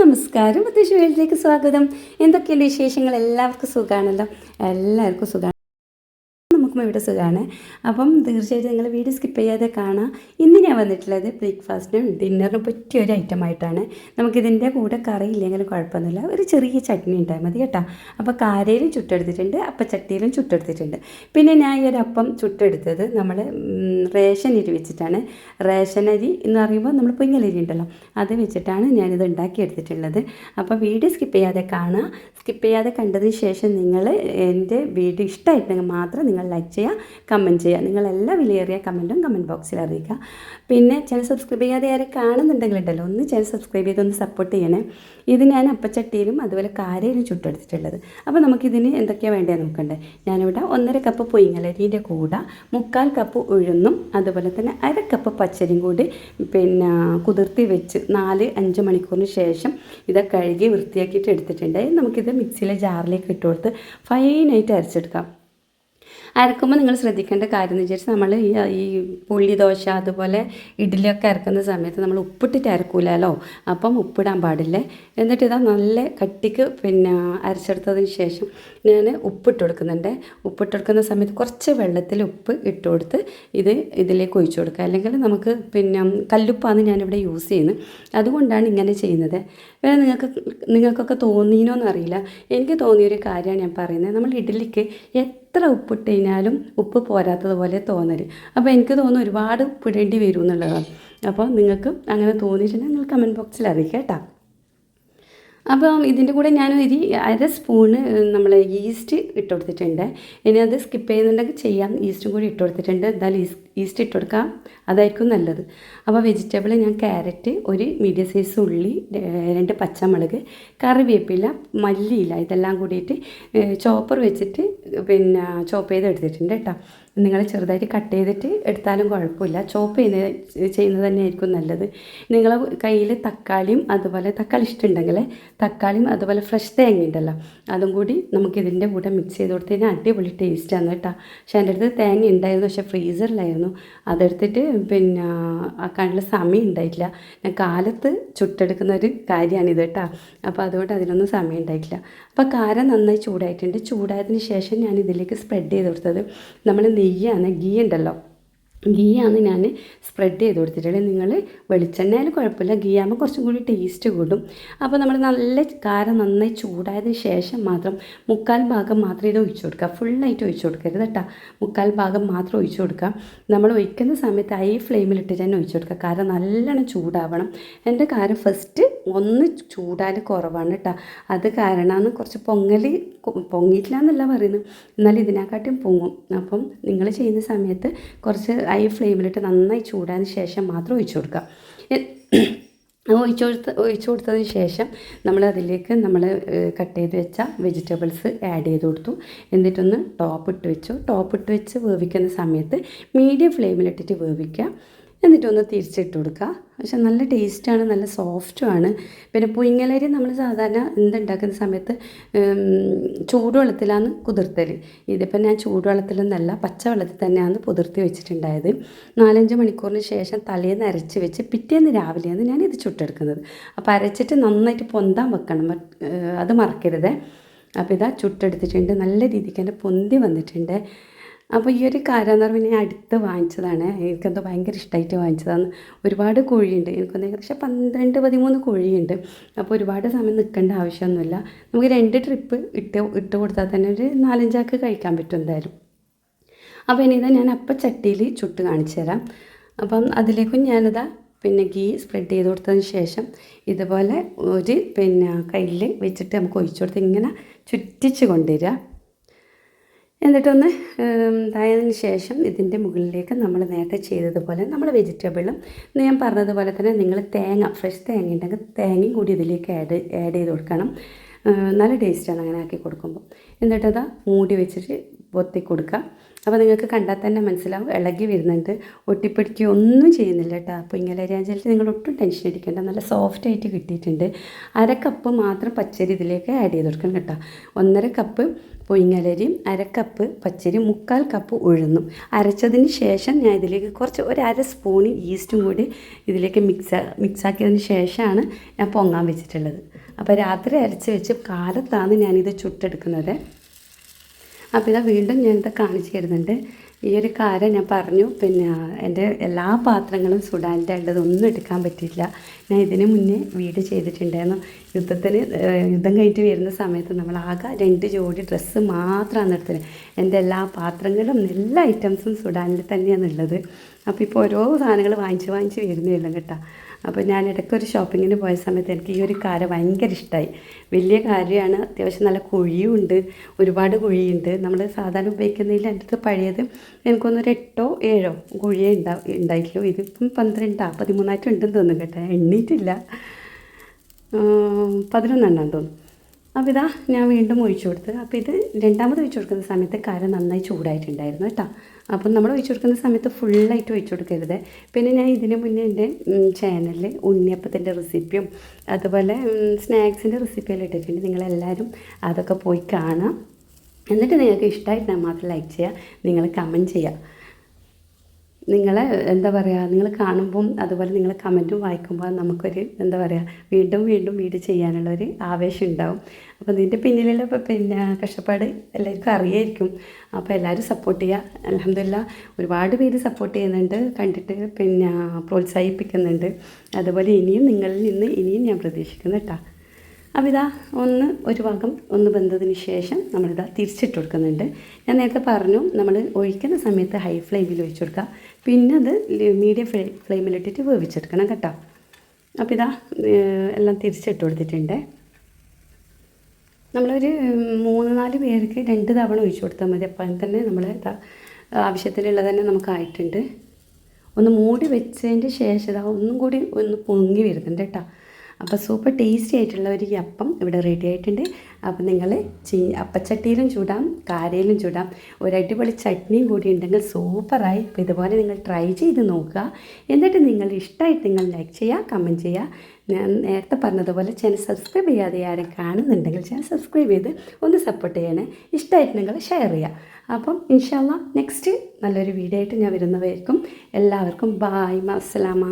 നമസ്കാരം. അത്യാവശ്യം സ്വാഗതം. എന്തൊക്കെയുണ്ട് വിശേഷങ്ങൾ? എല്ലാവർക്കും സുഖമാണല്ലോ എല്ലാവർക്കും സുഖമാണ് നമുക്കും ഇവിടെ സുഖമാണ് അപ്പം തീർച്ചയായിട്ടും നിങ്ങൾ വീഡിയോ സ്കിപ്പ് ചെയ്യാതെ കാണാം. ഇന്ന് ഞാൻ വന്നിട്ടുള്ളത് ബ്രേക്ക്ഫാസ്റ്റിനും ഡിന്നറിനും പറ്റിയ ഒരു ഐറ്റം ആയിട്ടാണ്. നമുക്കിതിന്റെ കൂടെ കറി ഇല്ലെങ്കിലും കുഴപ്പമൊന്നുമില്ല. ഒരു ചെറിയ ചട്നി ഉണ്ടായാൽ മതി കേട്ടോ. അപ്പോൾ കാരയിലും ചുട്ടെടുത്തിട്ടുണ്ട് അപ്പം ചട്ടിയിലും ചുട്ടെടുത്തിട്ടുണ്ട്. പിന്നെ ഞാൻ ഈ ഒരു അപ്പം ചുട്ടെടുത്തത് നമ്മൾ റേഷൻ അരി വെച്ചിട്ടാണ്. റേഷൻ അരി എന്ന് പറയുമ്പോൾ നമ്മൾ പൊങ്ങലരി ഉണ്ടല്ലോ അത് വെച്ചിട്ടാണ് ഞാനിത് ഉണ്ടാക്കിയെടുത്തിട്ടുള്ളത്. അപ്പോൾ വീഡിയോ സ്കിപ്പ് ചെയ്യാതെ കാണുക സ്കിപ്പ് ചെയ്യാതെ കണ്ടതിന് ശേഷം നിങ്ങൾ എന്റെ വീഡിയോ ഇഷ്ടമായിട്ടുണ്ടെങ്കിൽ മാത്രം നിങ്ങൾ ലൈക്ക് ചെയ്യുക കമന്റ് ചെയ്യുക നിങ്ങളെല്ലാ വിലയേറിയ കമന്റും കമന്റ് ബോക്സിൽ അറിയിക്കുക. പിന്നെ ചാനൽ സബ്സ്ക്രൈബ് ചെയ്യാതെ ആരെ കാണുന്നുണ്ടെങ്കിൽ ഉണ്ടല്ലോ ഒന്ന് ചാനൽ സബ്സ്ക്രൈബ് ചെയ്ത് ഒന്ന് സപ്പോർട്ട് ചെയ്യണേ. ഇത് ഞാൻ അപ്പച്ചട്ടിയിലും അതുപോലെ കാരയിലും ചുട്ടെടുത്തിട്ടുള്ളത്. അപ്പോൾ നമുക്കിതിന് എന്തൊക്കെയാണ് വേണ്ടത് നോക്കണ്ടേ? ഞാനിവിടെ ഒന്നര കപ്പ് പൊയ്ങ്ങലരിന്റെ കൂടെ മുക്കാൽ കപ്പ് ഉഴുന്നും അതുപോലെ തന്നെ അര കപ്പ് പച്ചരിയും കൂടി പിന്നെ കുതിർത്തി വെച്ച് നാല് അഞ്ച് മണിക്കൂറിന് ശേഷം ഇത് കഴുകി വൃത്തിയാക്കിയിട്ട് എടുത്തിട്ടുണ്ട്. നമുക്കിത് മിക്സിയിലെ ജാറിലേക്ക് ഇട്ട് കൊടുത്ത് ഫൈനായിട്ട് അരച്ചെടുക്കാം. അരക്കുമ്പോൾ നിങ്ങൾ ശ്രദ്ധിക്കേണ്ട കാര്യം എന്ന് വിചാരിച്ചാൽ നമ്മൾ ഈ പുള്ളി ദോശ അതുപോലെ ഇഡ്ഡലിയൊക്കെ അരക്കുന്ന സമയത്ത് നമ്മൾ ഉപ്പിട്ടിട്ട് അരക്കൂലല്ലോ? അപ്പം ഉപ്പിടാൻ പാടില്ല? എന്നിട്ട് ഇതാ നല്ല കട്ടിക്ക് പിന്നെ അരച്ചെടുത്തതിന് ശേഷം ഞാൻ ഉപ്പിട്ട് കൊടുക്കുന്നുണ്ട്. ഉപ്പിട്ട് കൊടുക്കുന്ന സമയത്ത് കുറച്ച് വെള്ളത്തിൽ ഉപ്പ് ഇട്ട് കൊടുത്ത് ഇത് ഇതിലേക്ക് ഒഴിച്ചു കൊടുക്കുക. അല്ലെങ്കിൽ നമുക്ക് പിന്നെ കല്ലുപ്പാണ് ഞാനിവിടെ യൂസ് ചെയ്യുന്നത്. അതുകൊണ്ടാണ് ഇങ്ങനെ ചെയ്യുന്നത്. വേറെ നിങ്ങൾക്ക് നിങ്ങൾക്കൊക്കെ തോന്നിനോന്ന് അറിയില്ല എനിക്ക് തോന്നിയൊരു കാര്യമാണ് ഞാൻ പറയുന്നത്. നമ്മൾ ഇഡ്ഡലിക്ക് എത്ര ഉപ്പിട്ട് കഴിഞ്ഞാലും ഉപ്പ് പോരാത്തതുപോലെ തോന്നൽ അപ്പോൾ എനിക്ക് തോന്നുന്നു ഒരുപാട് ഉപ്പിടേണ്ടി വരും എന്നുള്ളതാണ്. അപ്പോൾ നിങ്ങൾക്ക് അങ്ങനെ തോന്നിയിട്ടുണ്ടെങ്കിൽ നിങ്ങൾ കമന്റ് ബോക്സിൽ അറിയിക്കുക കേട്ടോ. അപ്പം ഇതിന്റെ കൂടെ ഞാൻ ഒരു അര സ്പൂണ് നമ്മൾ ഈസ്റ്റ് ഇട്ട് കൊടുത്തിട്ടുണ്ട്. ഇനി അത് സ്കിപ്പ് ചെയ്യുന്നുണ്ടെങ്കിൽ ചെയ്യാം. ഈസ്റ്റും കൂടി ഇട്ട് കൊടുത്തിട്ടുണ്ട്. എന്തായാലും ഈസ് ഈസ്റ്റ് ഇട്ട് കൊടുക്കാം. അതായിരിക്കും നല്ലത്. അപ്പോൾ വെജിറ്റബിൾ ഞാൻ ക്യാരറ്റ് ഒരു മീഡിയം സൈസ് ഉള്ളി രണ്ട് പച്ചമുളക് കറിവേപ്പില മല്ലിയില ഇതെല്ലാം കൂടിയിട്ട് ചോപ്പർ വെച്ചിട്ട് പിന്നെ ചോപ്പ് ചെയ്ത് എടുത്തിട്ടുണ്ട് കേട്ടോ. നിങ്ങൾ ചെറുതായിട്ട് കട്ട് ചെയ്തിട്ട് എടുത്താലും കുഴപ്പമില്ല. ചോപ്പ് ചെയ്ത് ചെയ്യുന്നത് തന്നെയായിരിക്കും നല്ലത്. നിങ്ങൾ കയ്യിൽ തക്കാളിയും അതുപോലെ തക്കാളി ഇഷ്ടമുണ്ടെങ്കിൽ തക്കാളിയും അതുപോലെ ഫ്രഷ് തേങ്ങ ഉണ്ടല്ലോ അതും കൂടി നമുക്ക് ഇതിന്റെ കൂടെ മിക്സ് ചെയ്ത് കൊടുത്ത് കഴിഞ്ഞാൽ അടിപൊളി ടേസ്റ്റാണ് കേട്ടോ. പക്ഷേ എന്റെ അടുത്ത് തേങ്ങ ഉണ്ടായിരുന്നു പക്ഷേ ഫ്രീസറിലായിരുന്നു അതെടുത്തിട്ട് പിന്നെ ആ കണ്ണിൽ സമയം ഉണ്ടായിട്ടില്ല. ഞാൻ കാലത്ത് ചുട്ടെടുക്കുന്ന ഒരു കാര്യമാണിത് കേട്ടോ. അപ്പോൾ അതുകൊണ്ട് അതിനൊന്നും സമയം ഉണ്ടായിട്ടില്ല. അപ്പോൾ കാരം നന്നായി ചൂടായിട്ടുണ്ട്. ചൂടായതിന് ശേഷം ഞാൻ ഇതിലേക്ക് സ്പ്രെഡ് ചെയ്ത് കൊടുത്തത്. നമ്മൾ നെയ്യാണ് ഗീ ഉണ്ടല്ലോ. ഗീയാണ് ഞാൻ സ്പ്രെഡ് ചെയ്ത് കൊടുത്തിട്ടുള്ളത് നിങ്ങൾ വെളിച്ചെണ്ണയിൽ കുഴപ്പമില്ല. ഗീ ആകുമ്പോൾ കുറച്ചും കൂടി ടേസ്റ്റ് കൂടും. അപ്പോൾ നമ്മൾ നല്ല കാരം നന്നായി ചൂടായതിന് ശേഷം മാത്രം മുക്കാൽ ഭാഗം മാത്രം ഇത് ഒഴിച്ചു കൊടുക്കുക. ഫുള്ളായിട്ട് ഒഴിച്ചു കൊടുക്കരുത് കേട്ടോ. മുക്കാൽ ഭാഗം മാത്രം ഒഴിച്ചു കൊടുക്കുക. നമ്മൾ ഒഴിക്കുന്ന സമയത്ത് ഹൈ ഫ്ലെയിമിലിട്ട് തന്നെ ഒഴിച്ചു കൊടുക്കുക. കാരം നല്ലോണം ചൂടാവണം. എന്റെ കാരം ഫസ്റ്റ് ഒന്ന് ചൂടാൽ കുറവാണ് കേട്ടോ അത് കാരണമാണ് കുറച്ച് പൊങ്ങൽ പൊങ്ങിയിട്ടില്ല എന്നല്ല പറയുന്നത്. എന്നാലും ഇതിനെക്കാട്ടിയും പൊങ്ങും. അപ്പം നിങ്ങൾ ചെയ്യുന്ന സമയത്ത് കുറച്ച് ഹൈ ഫ്ലെയിമിലിട്ട് നന്നായി ചൂടാൻ ശേഷം മാത്രം ഒഴിച്ചു കൊടുക്കുക. ഒഴിച്ചു കൊടുത്ത ഒഴിച്ചു കൊടുത്തതിന് ശേഷം നമ്മൾ അതിലേക്ക് നമ്മൾ കട്ട് ചെയ്ത് വെച്ച വെജിറ്റബിൾസ് ആഡ് ചെയ്ത് കൊടുത്തു. എന്നിട്ടൊന്ന് ടോപ്പ് ഇട്ട് വെച്ചു. ടോപ്പ് ഇട്ട് വെച്ച് വേവിക്കുന്ന സമയത്ത് മീഡിയം ഫ്ലെയിമിലിട്ടിട്ട് വേവിക്കുക. എന്നിട്ടൊന്ന് തിരിച്ചിട്ട് കൊടുക്കുക പക്ഷെ നല്ല ടേസ്റ്റാണ് നല്ല സോഫ്റ്റുമാണ്. പിന്നെ പുയിങ്ങലരി നമ്മൾ സാധാരണ എന്തുണ്ടാക്കുന്ന സമയത്ത് ചൂടുവെള്ളത്തിലാണ് കുതിർത്തൽ ഇതിപ്പോൾ ഞാൻ ചൂടുവെള്ളത്തിലൊന്നല്ല പച്ചവെള്ളത്തിൽ തന്നെയാണ് കുതിർത്തി വെച്ചിട്ടുണ്ടായത്. നാലഞ്ച് മണിക്കൂറിന് ശേഷം തലേന്ന് അരച്ച് വെച്ച് പിറ്റേന്ന് രാവിലെയാണ് ഞാൻ ഇത് ചുട്ടെടുക്കുന്നത്. അപ്പോൾ അരച്ചിട്ട് നന്നായിട്ട് പൊന്താൻ വെക്കണം. അത് മറക്കരുത്. അപ്പോൾ ഇതാ ചുട്ടെടുത്തിട്ടുണ്ട്. നല്ല രീതിക്ക് തന്നെ പൊന്തി വന്നിട്ടുണ്ട്. അപ്പോൾ ഈ ഒരു കാരം എന്ന് പറഞ്ഞാൽ ഞാൻ അടുത്ത് വാങ്ങിച്ചതാണ്. എനിക്കെന്തോ ഭയങ്കര ഇഷ്ടമായിട്ട് വാങ്ങിച്ചതാണ്. ഒരുപാട് കോഴിയുണ്ട്. എനിക്കൊന്ന് ഏകദേശം പന്ത്രണ്ട് പതിമൂന്ന് കോഴിയുണ്ട്. അപ്പോൾ ഒരുപാട് സമയം നിൽക്കേണ്ട ആവശ്യമൊന്നുമില്ല. നമുക്ക് രണ്ട് ട്രിപ്പ് ഇട്ട് ഇട്ട് കൊടുത്താൽ തന്നെ ഒരു നാലഞ്ചാൾക്ക് കഴിക്കാൻ പറ്റും എന്തായാലും. അപ്പോൾ ഇനി ഇതാ ഞാൻ അപ്പം ചട്ടിയിൽ ചുട്ട് കാണിച്ചു തരാം. അപ്പം അതിലേക്കും ഞാനിതാ പിന്നെ ഗീ സ്പ്രെഡ് ചെയ്ത് കൊടുത്തതിന് ശേഷം ഇതുപോലെ ഒരു പിന്നെ കയ്യിൽ വെച്ചിട്ട് നമുക്ക് ഒഴിച്ചു കൊടുത്ത് ഇങ്ങനെ ചുറ്റിച്ച് കൊണ്ടുവരിക. എന്നിട്ടൊന്ന് ഇതായതിന് ശേഷം ഇതിന്റെ മുകളിലേക്ക് നമ്മൾ നേരത്തെ ചെയ്തതുപോലെ നമ്മൾ വെജിറ്റബിളും ഞാൻ പറഞ്ഞതുപോലെ തന്നെ നിങ്ങൾ തേങ്ങ ഫ്രഷ് തേങ്ങ ഉണ്ടെങ്കിൽ തേങ്ങയും കൂടി ഇതിലേക്ക് ആഡ് ആഡ് ചെയ്ത് കൊടുക്കണം. നല്ല ടേസ്റ്റാണ് അങ്ങനെ ആക്കി കൊടുക്കുമ്പോൾ. എന്നിട്ടത് മൂടി വെച്ചിട്ട് പൊത്തി കൊടുക്കുക അപ്പോൾ നിങ്ങൾക്ക് കണ്ടാൽ തന്നെ മനസ്സിലാവും. ഇളകി വരുന്നുണ്ട്. ഒട്ടിപ്പിടിക്കുകയോ ഒന്നും ചെയ്യുന്നില്ല കേട്ടോ. അപ്പോൾ ഇങ്ങനെ അരിയാഞ്ചലിട്ട് നിങ്ങൾ ഒട്ടും ടെൻഷൻ അടിക്കേണ്ട. നല്ല സോഫ്റ്റ് ആയിട്ട് കിട്ടിയിട്ടുണ്ട്. അര കപ്പ് മാത്രം പച്ചരി ഇതിലേക്ക് ആഡ് ചെയ്ത് കൊടുക്കണം കേട്ടോ. ഒന്നര കപ്പ് പൊയിങ്ങലരിയും അര കപ്പ് പച്ചരി മുക്കാൽ കപ്പ് ഉഴുന്നു. അരച്ചതിന് ശേഷം ഞാൻ ഇതിലേക്ക് കുറച്ച് ഒരു അര സ്പൂണ് ഈസ്റ്റും കൂടി ഇതിലേക്ക് മിക്സ് മിക്സാക്കിയതിന് ശേഷമാണ് ഞാൻ പൊങ്ങാൻ വെച്ചിട്ടുള്ളത്. അപ്പോൾ രാത്രി അരച്ച് വെച്ച് കാലത്താണ് ഞാനിത് ചുട്ടെടുക്കുന്നത്. അപ്പോൾ ഇതാ വീണ്ടും ഞാൻ ഇത് കാണിച്ചു തരുന്നുണ്ട്. ഈ ഒരു കാര്യം ഞാൻ പറഞ്ഞു. പിന്നെ എന്റെ എല്ലാ പാത്രങ്ങളും സുഡാന്റെ ഉള്ളത് ഒന്നും എടുക്കാൻ പറ്റിയില്ല ഞാൻ ഇതിന് മുന്നേ വീട് ചെയ്തിട്ടുണ്ടായിരുന്നു. യുദ്ധത്തിന് യുദ്ധം കഴിഞ്ഞിട്ട് വരുന്ന സമയത്ത് നമ്മൾ ആകെ രണ്ട് ജോഡി ഡ്രസ്സ് മാത്രമാണ് എടുത്തത്. എന്റെ എല്ലാ പാത്രങ്ങളും എല്ലാ ഐറ്റംസും സുഡാനിൽ തന്നെയാണ് ഉള്ളത് അപ്പോൾ ഇപ്പോൾ ഓരോ സാധനങ്ങൾ വാങ്ങിച്ച് വാങ്ങിച്ച് വരുന്നേ ഉള്ളൂ കേട്ടോ. അപ്പോൾ ഞാൻ ഇടയ്ക്ക് ഒരു ഷോപ്പിങ്ങിന് പോയ സമയത്ത് എനിക്ക് ഈ ഒരു കാര ഭയങ്കര ഇഷ്ടമായി വലിയ കാര്യമാണ് അത്യാവശ്യം നല്ല കുഴിയും ഉണ്ട് ഒരുപാട് കുഴിയുണ്ട്. നമ്മൾ സാധാരണ ഉപയോഗിക്കുന്നതിൽ എന്റെ അടുത്ത് പഴയത് എനിക്കൊന്നൊരു എട്ടോ ഏഴോ കുഴിയേ ഉണ്ടാ ഉണ്ടായിട്ടുള്ളൂ. ഇതിപ്പം പന്ത്രണ്ടാ പതിമൂന്നായിട്ടുണ്ടെന്ന് തോന്നുന്നു കേട്ടോ. എണ്ണീറ്റില്ല. പതിനൊന്നെണ്ണം തോന്നുന്നു. അപ്പോൾ ഇതാ ഞാൻ വീണ്ടും ഒഴിച്ചു കൊടുത്ത് അപ്പോൾ ഇത് രണ്ടാമത് ഒഴിച്ചു കൊടുക്കുന്ന സമയത്ത് കര നന്നായി ചൂടായിട്ടുണ്ടായിരുന്നു കേട്ടോ. അപ്പം നമ്മൾ ഒഴിച്ചു കൊടുക്കുന്ന സമയത്ത് ഫുള്ളായിട്ട് ഒഴിച്ചു കൊടുക്കരുത്. പിന്നെ ഞാൻ ഇതിന് മുന്നേ എന്റെ ചാനലിൽ ഉണ്ണിയപ്പത്തിന്റെ റെസിപ്പിയും അതുപോലെ സ്നാക്സിന്റെ റെസിപ്പിയെല്ലാം ഇട്ടിട്ടുണ്ട്. നിങ്ങളെല്ലാവരും അതൊക്കെ പോയി കാണാം. എന്നിട്ട് നിങ്ങൾക്ക് ഇഷ്ടമായിട്ട് മാത്രം ലൈക്ക് ചെയ്യുക. നിങ്ങൾ കമന്റ് ചെയ്യുക. നിങ്ങളെ എന്താ പറയുക നിങ്ങൾ കാണുമ്പം അതുപോലെ നിങ്ങൾ കമന്റും വായിക്കുമ്പോൾ നമുക്കൊരു എന്താ പറയുക വീണ്ടും വീണ്ടും വീട് ചെയ്യാനുള്ളൊരു ആവേശം ഉണ്ടാവും. അപ്പോൾ ഇതിന്റെ പിന്നിലുള്ള പിന്നെ കഷ്ടപ്പാട് എല്ലാവർക്കും അറിയായിരിക്കും. അപ്പോൾ എല്ലാവരും സപ്പോർട്ട് ചെയ്യുക അലഹമില്ല ഒരുപാട് പേര് സപ്പോർട്ട് ചെയ്യുന്നുണ്ട് കണ്ടിട്ട് പിന്നെ പ്രോത്സാഹിപ്പിക്കുന്നുണ്ട്. അതുപോലെ ഇനിയും നിങ്ങളിൽ നിന്ന് ഇനിയും ഞാൻ പ്രതീക്ഷിക്കുന്നു കേട്ടോ അപ്പോൾ ഇതാ ഒന്ന് ഒരു ഭാഗം ഒന്ന് വെന്തതിന് ശേഷം നമ്മളിതാ തിരിച്ചിട്ട് കൊടുക്കുന്നുണ്ട് ഞാൻ നേരത്തെ പറഞ്ഞു നമ്മൾ ഒഴിക്കുന്ന സമയത്ത് ഹൈ ഫ്ലെയിമിൽ ഒഴിച്ചു കൊടുക്കുക പിന്നെ അത് മീഡിയം ഫ്ലേ ഫ്ലെയിമിലിട്ടിട്ട് വേവിച്ചെടുക്കണം കേട്ടോ. അപ്പോൾ ഇതാ എല്ലാം തിരിച്ചിട്ട് കൊടുത്തിട്ടുണ്ട് നമ്മളൊരു മൂന്ന് നാല് പേർക്ക് രണ്ട് തവണ ഒഴിച്ചു കൊടുത്താൽ മതി. അപ്പം തന്നെ നമ്മൾ ഇതാ ആവശ്യത്തിനുള്ളത് തന്നെ നമുക്കായിട്ടുണ്ട്. ഒന്ന് മൂടി വെച്ചതിന്റെ ശേഷം ഒന്നും കൂടി ഒന്ന് പൊങ്ങി വരുന്നുണ്ട് കേട്ടോ. അപ്പോൾ സൂപ്പർ ടേസ്റ്റി ആയിട്ടുള്ള ഒരു അപ്പം ഇവിടെ റെഡി ആയിട്ടുണ്ട്. അപ്പോൾ നിങ്ങൾ ചീ അപ്പച്ചട്ടിയിലും ചൂടാം കാരയിലും ചൂടാം. ഒരു അടിപൊളി ചട്നിയും കൂടി ഉണ്ടെങ്കിൽ സൂപ്പറായി അപ്പോൾ ഇതുപോലെ നിങ്ങൾ ട്രൈ ചെയ്ത് നോക്കുക. എന്നിട്ട് നിങ്ങൾ ഇഷ്ടമായിട്ട് നിങ്ങൾ ലൈക്ക് ചെയ്യുക കമന്റ് ചെയ്യുക. ഞാൻ നേരത്തെ പറഞ്ഞതുപോലെ ചാനൽ സബ്സ്ക്രൈബ് ചെയ്യാതെ ആരും കാണുന്നുണ്ടെങ്കിൽ ചാനൽ സബ്സ്ക്രൈബ് ചെയ്ത് ഒന്ന് സപ്പോർട്ട് ചെയ്യണേ. ഇഷ്ടമായിട്ട് നിങ്ങൾ ഷെയർ ചെയ്യുക. അപ്പം ഇൻഷാല്ല നെക്സ്റ്റ് നല്ലൊരു വീഡിയോ ആയിട്ട് ഞാൻ വരുന്നതായിരിക്കും എല്ലാവർക്കും ബായ് അസ്സലാമ